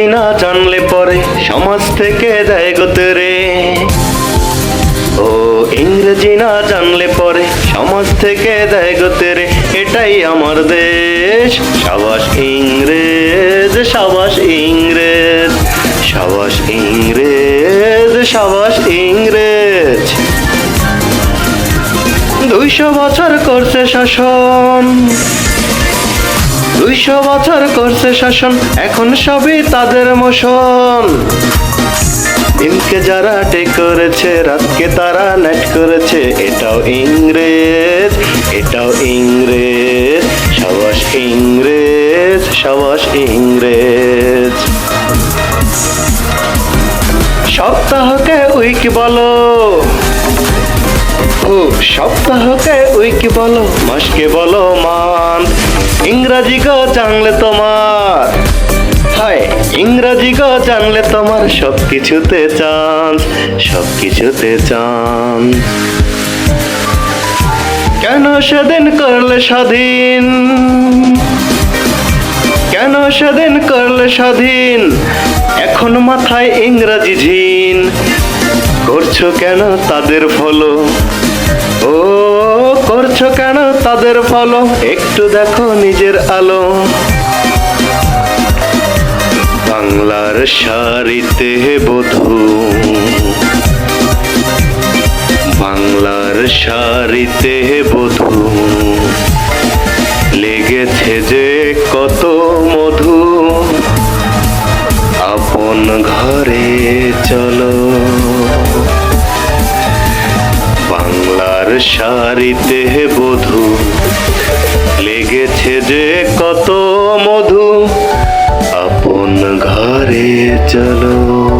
ইংরেজি না, জানলে পরে সমাজ থেকে দেয় গতরে। ও ইংরেজি না জানলে পরে সমাজ থেকে দেয় গতরে। এটাই আমার দেশ, সাবাস ইংরেজ সাবাস ইংরেজ সাবাস ইংরেজ সাবাস ইংরেজ। দুইশো বছর করছে শাসন। দুইশো বছর করছে শাসন, এখন সবই তাদের মোশন দিনকে যারা টেক করেছে, রাতকে তারা নেট করেছে, এটাও ইংরেজ এটাও ইংরেজ, সাবাস ইংরেজ সাবাস ইংরেজ। সপ্তাহকে উইক বলো। ও সপ্তাহকে উইক বলো। মাসকে বলো মান ইংরাজি গো জানলে তোমার। হায় ইংরাজি গো জানলে তোমার সব কিছুতে চান্স সব কিছুতে চান কেন সেদিন করলে স্বাধীন? কেন সেদিন করলে স্বাধীন? এখন মাথায় ইংরাজি ঝিন। করছ কেন তাদের ফলো? ও করছ কেন তাদের ফলো? একটু দেখো নিজের আলো। বাংলার শাড়িতে বধূ। বাংলার শাড়িতে বধূ। লেগেছে যে কত মধু। আপন ঘরে চলো শাড়িতে বধু লেগেছে যে কত মধু আপন ঘরে চলো।